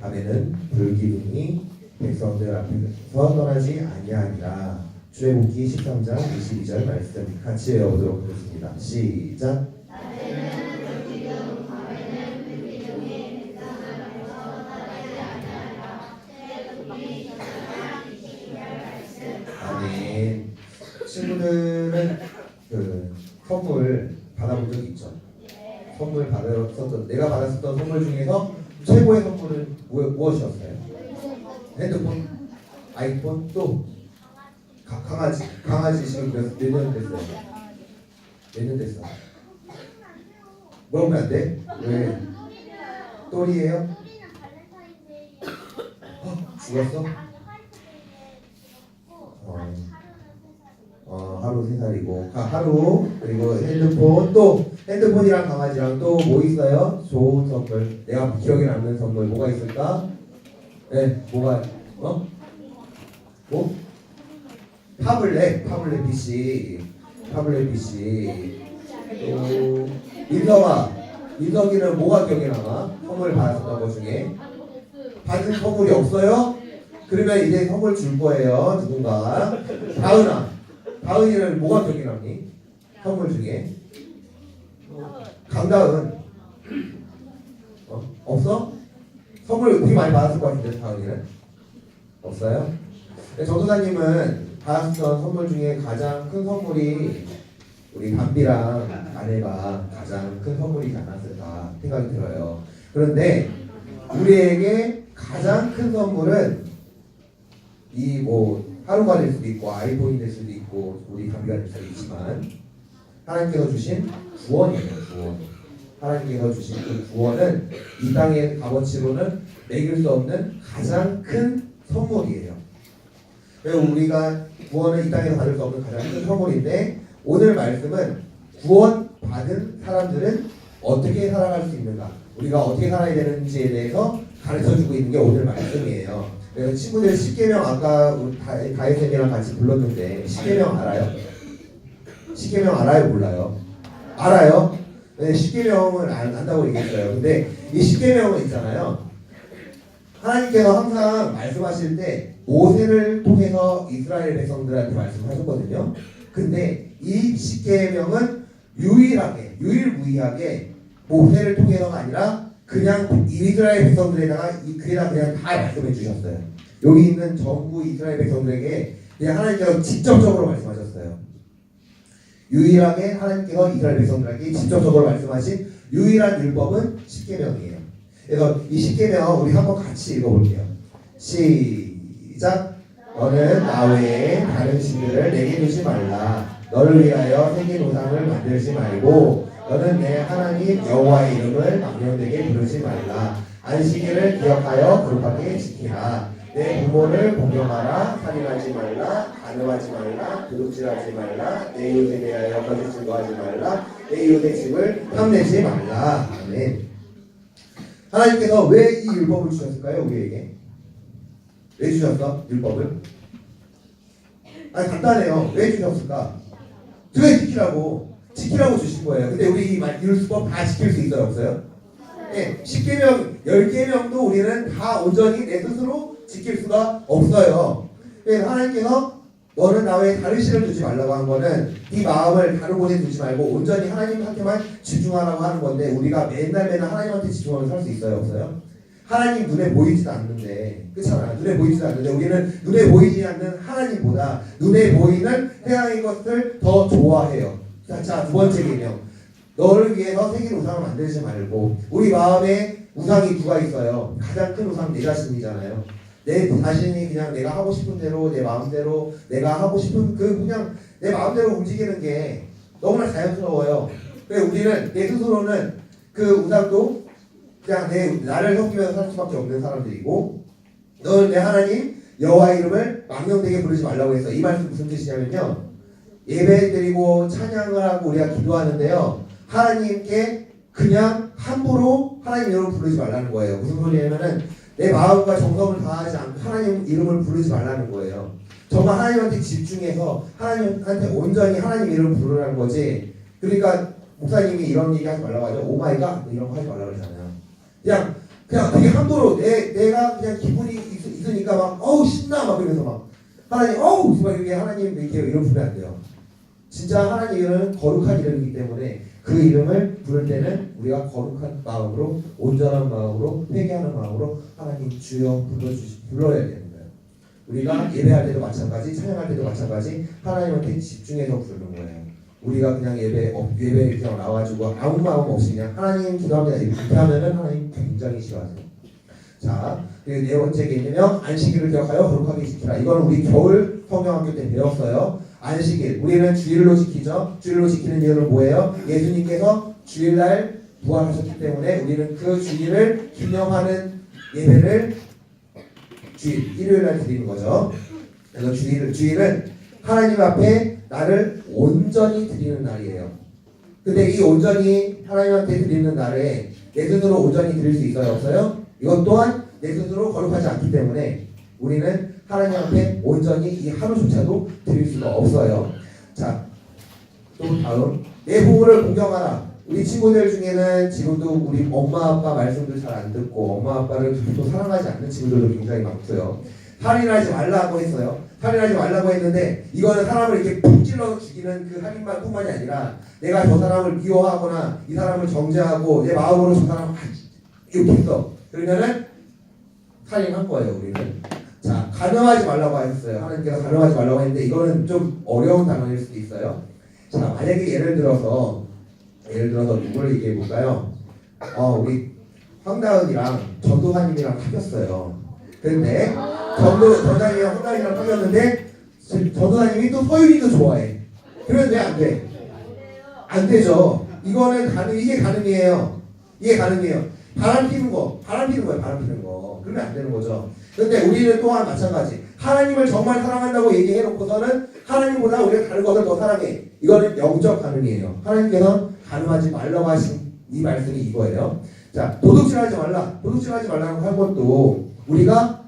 밤에는 불기둥이 백성들 앞에서 떠나지 아니하니라 출애굽기 13장 22절 말씀 같이 외워보도록 하겠습니다. 시작. 아멘. 친구들은 그 선물 받아본 적 있죠? 선물 받았었던 내가 받았었던 선물 중에서 최고의 선물은 무, 무엇이었어요? 핸드폰, 아이폰 또 가- 강아지, 강아지 지금 몇년 됐어요? 몇년 됐어? 물어보면 안 돼? 왜? 똘이에요? 어, 죽었어? 어, 어, 하루 세 살이고 아, 하루 그리고 핸드폰 또 핸드폰이랑 강아지랑 또 뭐 있어요? 좋은 선물 내가 기억에 남는 선물 뭐가 있을까? 네 뭐가 어? 뭐? 타블렛 타블렛 PC 타블렛 PC 또 민석아 민석이는 뭐가 기억에 남아? 선물 받았던 것 중에 받은 선물이 없어요? 그러면 이제 선물 줄 거예요 누군가 다은아 다은이는 뭐가 기억에 남니? 선물 중에 강다은 어? 없어? 선물 되게 많이 받았을 것 같은데 다은이는 없어요? 네, 전도사님은 받았던 선물 중에 가장 큰 선물이 우리 담비랑 아내가 가장 큰 선물이지 않았을까 생각이 들어요. 그런데 우리에게 가장 큰 선물은 이뭐 하루가 될 수도 있고 아이폰이 될 수도 있고 우리 담비가 될 수도 있지만 하나님께서 주신 구원이에요. 구원. 하나님께서 주신 그 구원은 이 땅의 값어치로는 매길 수 없는 가장 큰 선물이에요. 우리가 구원을 이 땅에서 받을 수 없는 가장 큰 선물인데 오늘 말씀은 구원 받은 사람들은 어떻게 살아갈 수 있는가, 우리가 어떻게 살아야 되는지에 대해서 가르쳐 주고 있는 게 오늘 말씀이에요. 그래서 친구들 십계명 아까 우리 가- 가희쌤이랑 같이 불렀는데 십계명 알아요? 십계명 알아요, 몰라요? 알아요? 네, 십계명을 안, 안다고 얘기했어요. 근데 이 십계명은 있잖아요. 하나님께서 항상 말씀하실 때 모세를 통해서 이스라엘 백성들한테 말씀하셨거든요. 근데 이 십계명은 유일하게 유일무이하게 모세를 통해서가 아니라 그냥 이스라엘 백성들에다가 이 글에다 그냥 다 말씀해 주셨어요. 여기 있는 전부 이스라엘 백성들에게 그냥 하나님께서 직접적으로 말씀하셨어요. 유일하게 하나님께서 이스라엘 백성들에게 직접적으로 말씀하신 유일한 율법은 십계명이에요. 그래서 이 십계명 우리 한번 같이 읽어볼게요. 시작. 너는 나 외에 다른 신들을 내게 두지 말라. 너를 위하여 생긴 우상을 만들지 말고 너는 내 하나님 여호와의 이름을 망령되게 부르지 말라. 안식일을 기억하여 거룩하게 지키라. 내 부모를 공경하라. 살인하지 말라. 간음하지 말라. 도둑질하지 말라. 내 이웃에 대하여 거짓 증거하지 말라. 내 이웃의 집을 탐내지 말라. 아멘. 하나님께서 왜 이 율법을 주셨을까요? 우리에게? 왜 주셨어? 율법을? 아니 간단해요. 왜 주셨을까? 왜 지키라고? 지키라고 주신 거예요. 근데 우리 이 말- 율법 다 지킬 수 있어요? 없어요? 네, 10개명, 10개명도 우리는 다 온전히 내 스스로 지킬 수가 없어요. 그래서 하나님께서 너는 나 외에 다른 신을 두지 말라고 한 거는 네 마음을 다른 곳에 두지 말고 온전히 하나님한테만 집중하라고 하는 건데 우리가 맨날 맨날 하나님한테 집중하면서 살 수 있어요? 없어요? 하나님 눈에 보이지도 않는데 그렇잖아 눈에 보이지도 않는데 우리는 눈에 보이지 않는 하나님보다 눈에 보이는 태양의 것을 더 좋아해요 자 두 번째 개념. 너를 위해서 생긴 우상을 만들지 말고 우리 마음에 우상이 누가 있어요? 가장 큰 우상 내 자신이잖아요. 내 자신이 그냥 내가 하고 싶은 대로 내 마음대로 내가 하고 싶은 그 그냥 내 마음대로 움직이는 게 너무나 자연스러워요. 그래서 우리는 내 스스로는 그 우상도 그냥 내 나를 섬기면서 살 수밖에 없는 사람들이고 너는 내 하나님 여호와 이름을 망령되게 부르지 말라고 해서 이 말씀 무슨 뜻이냐면요 예배 드리고 찬양을 하고 우리가 기도하는데요. 하나님께 그냥 함부로 하나님 이름을 부르지 말라는 거예요. 무슨 소리냐면은 내 마음과 정성을 다하지 않고 하나님 이름을 부르지 말라는 거예요. 정말 하나님한테 집중해서 하나님한테 온전히 하나님 이름을 부르라는 거지. 그러니까 목사님이 이런 얘기 하지 말라고 하죠. 오마이갓! 이런 거 하지 말라고 그러잖아요. 그냥 그냥 되게 함부로 내 내가 그냥 기분이 있, 있으니까 막 어우 신나! 막 그러면서 막 하나님 어우! 막 이렇게 하나님 이렇게 이름 부르면 안 돼요. 진짜 하나님 이름은 거룩한 이름이기 때문에 그 이름을 부를 때는 우리가 거룩한 마음으로 온전한 마음으로 회개하는 마음으로 하나님 주여 불러주시 불러야 되는 거예요. 우리가 예배할 때도 마찬가지, 찬양할 때도 마찬가지 하나님한테 집중해서 부르는 거예요. 우리가 그냥 예배 어, 예배 그냥 나와가지고 아무 마음 없이 그냥 하나님 기도합니다 이렇게 하면은 하나님 굉장히 싫어하세요. 자, 그리고 네 번째 개념은 안식일을 기억하여 거룩하게 지키라. 이건 우리 겨울 성경학교 때 배웠어요. 안식일. 우리는 주일로 지키죠. 주일로 지키는 이유는 뭐예요? 예수님께서 주일날 부활하셨기 때문에 우리는 그 주일을 기념하는 예배를 주일, 일요일날 드리는 거죠. 그래서 주일, 주일은 하나님 앞에 나를 온전히 드리는 날이에요. 근데 이 온전히 하나님한테 드리는 날에 내 스스로 온전히 드릴 수 있어요? 없어요? 이것 또한 내 스스로 거룩하지 않기 때문에 우리는 하나님 앞에 온전히 이 하루조차도 드릴 수가 없어요. 자, 또 다음 내 부모를 공경하라. 우리 친구들 중에는 지금도 우리 엄마 아빠 말씀들 잘안 듣고 엄마 아빠를 또 사랑하지 않는 친구들도 굉장히 많고요. 살인하지 말라고 했어요. 살인하지 말라고 했는데 이거는 사람을 이렇게 푹 찔러서 죽이는 그 살인만 뿐만이 아니라 내가 저 사람을 미워하거나 이 사람을 정죄하고 내 마음으로 저 사람을 이렇게 했어. 그러면은 살인한 거예요, 우리는. 자, 가늠하지 말라고 하셨어요. 하나님께서 가늠하지 말라고 했는데 이거는 좀 어려운 단어일 수도 있어요. 자, 만약에 예를 들어서 예를 들어서 누구를 얘기해 볼까요? 어, 우리 황다은이랑 전도사님이랑 사귀었어요. 근데 전도 전도사님이랑 황다은이랑 사귀었는데 전도사님이 또 서윤이도 좋아해. 그러면 왜 안 돼? 안 되죠. 이거는 가능 이게 가능이에요. 이게 가능이에요. 바람 피는 거, 바람 피는 거예요. 바람 피는 거. 그러면 안 되는 거죠. 근데 우리는 또한 마찬가지. 하나님을 정말 사랑한다고 얘기해놓고서는 하나님보다 우리가 다른 것을 더 사랑해. 이거는 영적 가능이에요. 하나님께서 가능하지 말라고 하신 이 말씀이 이거예요. 자, 도둑질하지 말라. 도둑질하지 말라고 한 것도 우리가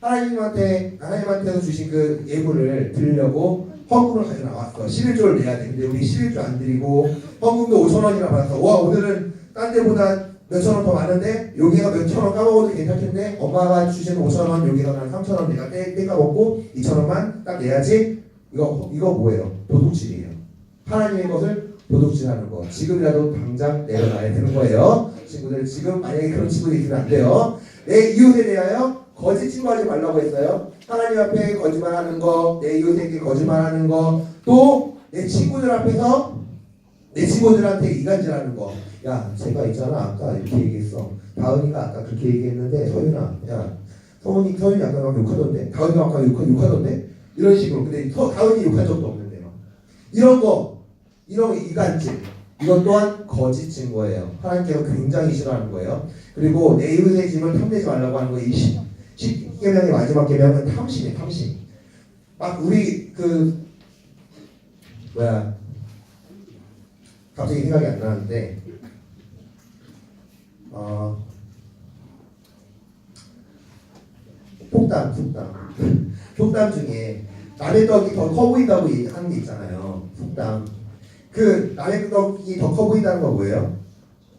하나님한테 하나님한테서 주신 그 예물을 드리려고 헌금을 가져 나왔어. 11조를 내야 되는데 우리 11조 안 드리고 헌금도 5천 원이나 받아서 와 오늘은 딴 데보다 몇천 원 더 많은데 여기가 몇천 원 까먹어도 괜찮겠네. 엄마가 주신 5천 원 여기서 난 3천 원 내가 떼, 떼 까먹고 2천 원만 딱 내야지. 이거 이거 뭐예요? 도둑질이에요. 하나님의 것을 도둑질하는 거. 지금이라도 당장 내려놔야 되는 거예요. 친구들 지금 만약에 그런 친구들이 있으면 안 돼요. 내 이웃에 대하여 거짓 친구하지 말라고 했어요. 하나님 앞에 거짓말하는 거, 내 이웃에게 거짓말하는 거, 또 내 친구들 앞에서 내 친구들한테 이간질하는 거. 야, 제가 있잖아 아까 이렇게 얘기했어. 다은이가 아까 그렇게 얘기했는데 서윤아, 야, 서은이 서윤이 아까 막 욕하던데, 다은이가 아까 욕, 욕하던데 이런 식으로. 근데 서, 다은이 욕한 적도 없는데요. 이런 거, 이런 이간질. 이것 또한 거짓 증거예요. 하나님께서 굉장히 싫어하는 거예요. 그리고 내 이웃의 짐을 탐내지 말라고 하는 거, 이 10, 10계명의 마지막 계명은 탐심이에요, 탐심. 막 우리 그 뭐야 갑자기 생각이 안 나는데 어 폭담 폭담. 폭담 중에 남의 떡이 더 커 보인다고 하는 게 있잖아요. 폭담. 그 남의 떡이 더 커 보인다는 건 뭐예요?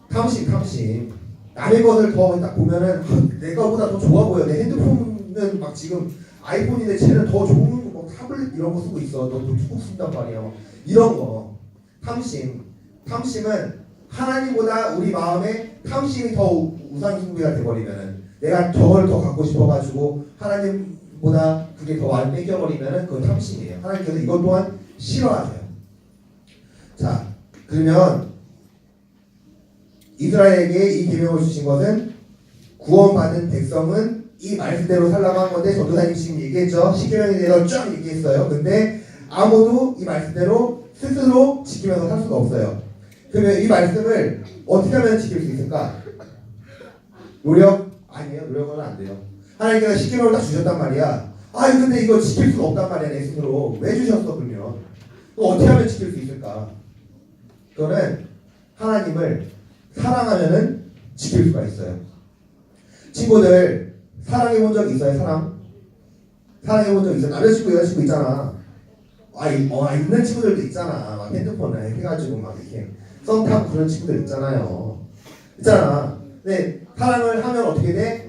탐심 탐심. 남의 것을 더 딱 보면은 내 거보다 더 좋아 보여. 내 핸드폰은 막 지금 아이폰인데 쟤는 더 좋은 뭐 타블릿 이런 거 쓰고 있어. 너도 툭 쓴단 말이야. 이런 거. 탐심. 탐심은 하나님보다 우리 마음에 탐심이 더 우상숭배가 돼버리면은 내가 저걸 더 갖고 싶어가지고 하나님보다 그게 더 많이 뺏겨버리면은 그건 탐심이에요. 하나님께서 이것 또한 싫어하세요. 자, 그러면 이스라엘에게 이 계명을 주신 것은 구원받은 백성은 이 말씀대로 살라고 한 건데 전도사님 지금 얘기했죠. 십계명에 대해서 쫙 얘기했어요. 근데 아무도 이 말씀대로 스스로 지키면서 살 수가 없어요. 그러면 이 말씀을 어떻게 하면 지킬 수 있을까? 노력? 아니에요. 노력은 안 돼요. 하나님께서 십계명을 딱 주셨단 말이야. 아 근데 이거 지킬 수가 없단 말이야 내 스스로. 왜 주셨어 그러면? 또 어떻게 하면 지킬 수 있을까? 그거는 하나님을 사랑하면은 지킬 수가 있어요. 친구들 사랑해 본 적 있어요? 사랑? 사랑해 본 적 있어요? 남자친구 여자친구 있잖아. 아, 이- 어, 아, 있는 친구들도 있잖아. 막 핸드폰에 해가지고 막 이렇게 썸 타고 그런 친구들 있잖아요. 있잖아. 네, 사랑을 하면 어떻게 돼?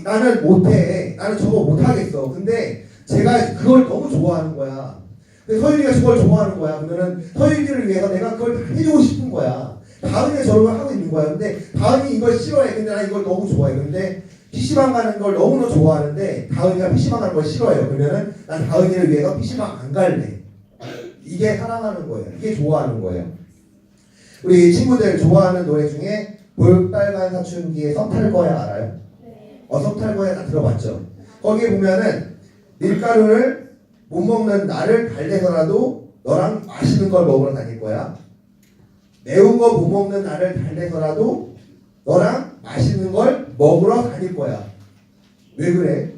이- 나는 못해. 나는 저거 못하겠어. 근데 제가 그걸 너무 좋아하는 거야. 근데 서윤이가 저걸 좋아하는 거야. 그러면은 서윤이를 위해서 내가 그걸 다 해주고 싶은 거야. 다은이가 저런 걸 하고 있는 거야. 근데 다은이 이걸 싫어해. 근데 나 이걸 너무 좋아해. 근데 PC방 가는 걸 너무나 좋아하는데 다은이가 PC방 가는 걸 싫어해요. 그러면은 난 다은이를 위해서 PC방 안 갈래. 이게 사랑하는 거예요. 이게 좋아하는 거예요. 우리 친구들 좋아하는 노래 중에 볼빨간 사춘기에 썸탈 거야 알아요? 어, 거야 다 들어봤죠? 거기에 보면은 밀가루를 못 먹는 나를 달래서라도 너랑 맛있는 걸 먹으러 다닐 거야. 매운 거 못 먹는 나를 달래서라도 너랑 맛있는 걸 먹으러 다닐 거야. 왜 그래?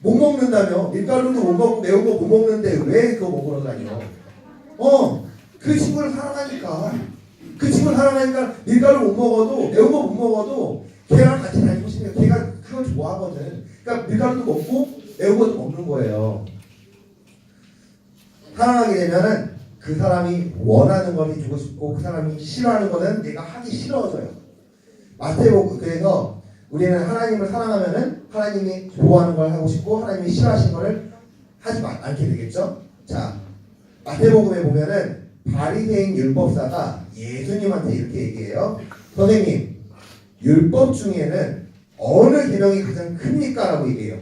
못 먹는다며 밀가루도 못 먹고 매운 거 못 먹는데 왜 그거 먹으러 다녀? 어, 그 친구를 사랑하니까. 그 친구를 사랑하니까 밀가루 못 먹어도 매운 거 못 먹어도 걔랑 같이 다니고 싶으니까 걔가 그 걸 좋아하거든. 그러니까 밀가루도 먹고 것도 먹는 거예요. 사랑하게 되면은 그 사람이 원하는 걸 해주고 싶고 그 사람이 싫어하는 거는 내가 하기 싫어져요. 마태복 그래서 우리는 하나님을 사랑하면은 하나님이 좋아하는 걸 하고 싶고 하나님이 싫어하시는 거를 하지 마- 않게 되겠죠. 자 마태복음에 보면은 바리새인 율법사가 예수님한테 이렇게 얘기해요. 선생님 율법 중에는 어느 계명이 가장 큽니까라고 얘기해요.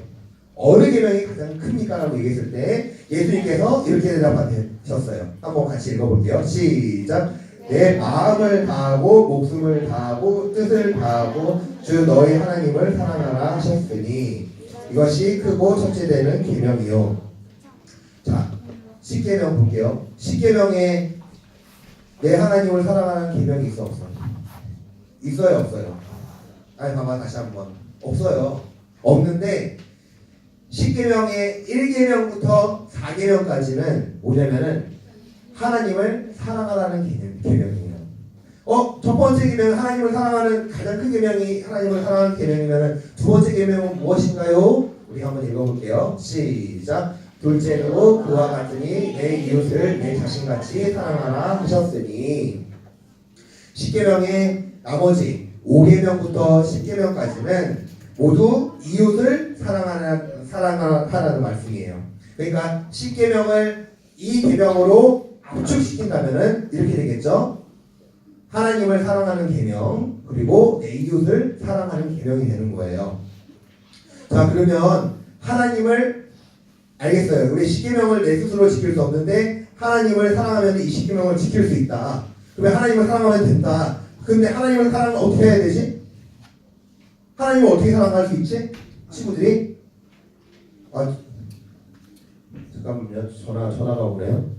어느 계명이 가장 큽니까라고 얘기했을 때 예수님께서 이렇게 대답하셨어요. 한번 같이 읽어볼게요. 시작. 내 마음을 다하고 목숨을 다하고 뜻을 다하고 주 너희 하나님을 사랑하라 하셨으니 이것이 크고 첫째 되는 계명이요. 자, 십계명 볼게요. 십계명에 내 하나님을 사랑하는 계명이 있어 없어? 있어요 없어요? 아니 봐봐 다시 한번 없어요. 없는데 10계명의 1계명부터 4계명까지는 뭐냐면은 하나님을 사랑하라는 개념, 계명이에요. 어, 첫 번째 계명 하나님을 사랑하는 가장 큰 계명이 하나님을 사랑하는 계명이면은 두 번째 계명은 무엇인가요? 우리 한번 읽어볼게요. 시작. 둘째로 그와 같으니 내 이웃을 내 자신같이 사랑하라 하셨으니 10계명의 나머지 5계명부터 10계명까지는 모두 이웃을 사랑하라, 사랑하라는 말씀이에요. 그러니까 10계명을 이 계명으로 압축시킨다면은 이렇게 되겠죠. 하나님을 사랑하는 계명 그리고 내 이웃을 사랑하는 계명이 되는 거예요. 자 그러면 하나님을 알겠어요. 우리 10계명을 내 스스로 지킬 수 없는데 하나님을 사랑하면 이 10계명을 지킬 수 있다. 그러면 하나님을 사랑하면 된다. 근데 하나님을 사랑하면 어떻게 해야 되지? 하나님을 어떻게 사랑할 수 있지? 친구들이? 아, 잠깐만요. 전화, 전화가 오네요.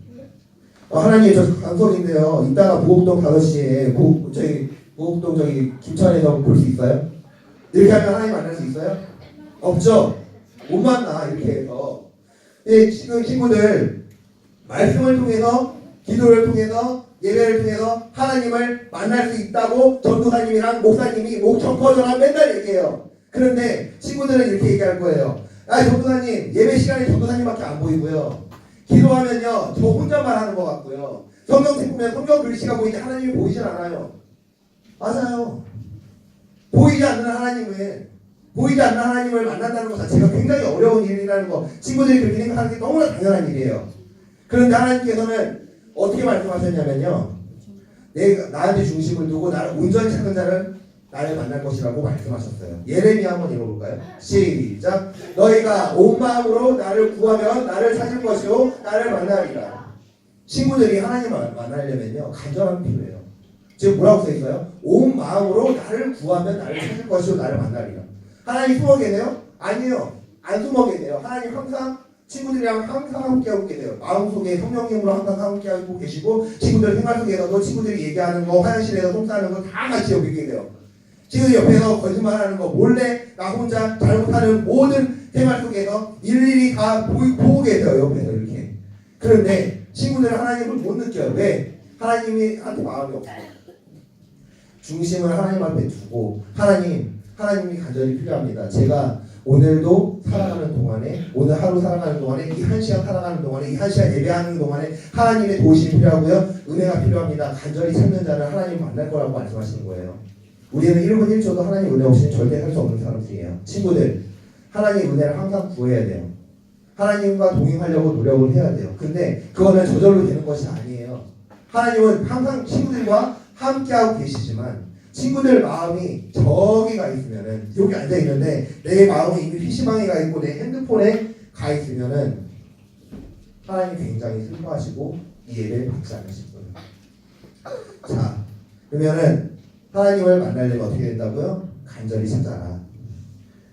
아, 하나님, 저 강석인데요. 이따가 부곡동 5시에, 부, 저기, 부곡동 저기, 김천에서 볼 수 있어요? 이렇게 하면 하나님 만날 수 있어요? 없죠? 못 만나, 이렇게 해서. 예, 지금 친구들, 말씀을 통해서, 기도를 통해서, 예배를 통해서 하나님을 만날 수 있다고 전도사님이랑 목사님이 목청 퍼져라 맨날 얘기해요. 그런데 친구들은 이렇게 얘기할 거예요. 아 전도사님 예배 시간에 전도사님밖에 안 보이고요. 기도하면요 저 혼자만 하는 것 같고요. 성경 보면 성경 글씨가 보이지 하나님이 보이질 않아요. 맞아요. 보이지 않는 하나님을 보이지 않는 하나님을 만난다는 것 자체가 굉장히 어려운 일이라는 거 친구들이 그렇게 생각하는 게 너무나 당연한 일이에요. 그런데 하나님께서는 어떻게 말씀하셨냐면요. 내가 나한테 중심을 두고 나를 온전히 찾는 자를 나를 만날 것이라고 말씀하셨어요. 예레미야 한번 읽어볼까요? 시작. 너희가 온 마음으로 나를 구하면 나를 찾을 것이요 나를 만나리라. 친구들이 하나님을 만나려면요 간절함이 필요해요. 지금 뭐라고 써 있어요? 온 마음으로 나를 구하면 나를 찾을 것이요 나를 만나리라. 하나님 숨어 계세요? 아니요. 안 숨어 계세요. 하나님 항상 친구들이랑 항상 함께 하고 계세요. 마음속에 성령님으로 항상 함께 하고 계시고 친구들 생활 속에서도 친구들이 얘기하는 거 화장실에서 똥 싸는 거 다 같이 여기 계세요. 친구들 옆에서 거짓말하는 거 몰래 나 혼자 잘못하는 모든 생활 속에서 일일이 다 보이, 보고 계세요. 옆에서 이렇게. 그런데 친구들은 하나님을 못 느껴요. 왜? 하나님이 한테 마음이 없고 중심을 하나님 앞에 두고 하나님 하나님이 간절히 필요합니다. 제가 오늘도 살아가는 동안에 오늘 하루 살아가는 동안에 이 한 시간 살아가는 동안에 이 한 시간 예배하는 동안에 하나님의 도우심이 필요하고요 은혜가 필요합니다 간절히 찾는 자는 하나님 만날 거라고 말씀하시는 거예요 우리는 1분 1초도 하나님 은혜 없이는 절대 살 수 없는 사람들이에요. 친구들, 하나님 은혜를 항상 구해야 돼요. 하나님과 동행하려고 노력을 해야 돼요. 근데 그거는 저절로 되는 것이 아니에요. 하나님은 항상 친구들과 함께하고 계시지만 친구들 마음이 저기가 있으면은 여기 앉아 있는데 내 마음이 이미 PC방에 가 있고 내 핸드폰에 가 있으면은 하나님 굉장히 슬퍼하시고 이 예배를 받지 않으실 거예요. 자, 그러면은 하나님을 만나려면 어떻게 된다고요? 간절히 찾아라.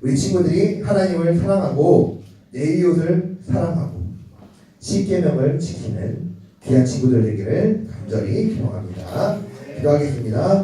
우리 친구들이 하나님을 사랑하고 내 이웃을 사랑하고 십계명을 지키는 귀한 친구들 되기를 간절히 기원합니다. 기도하겠습니다.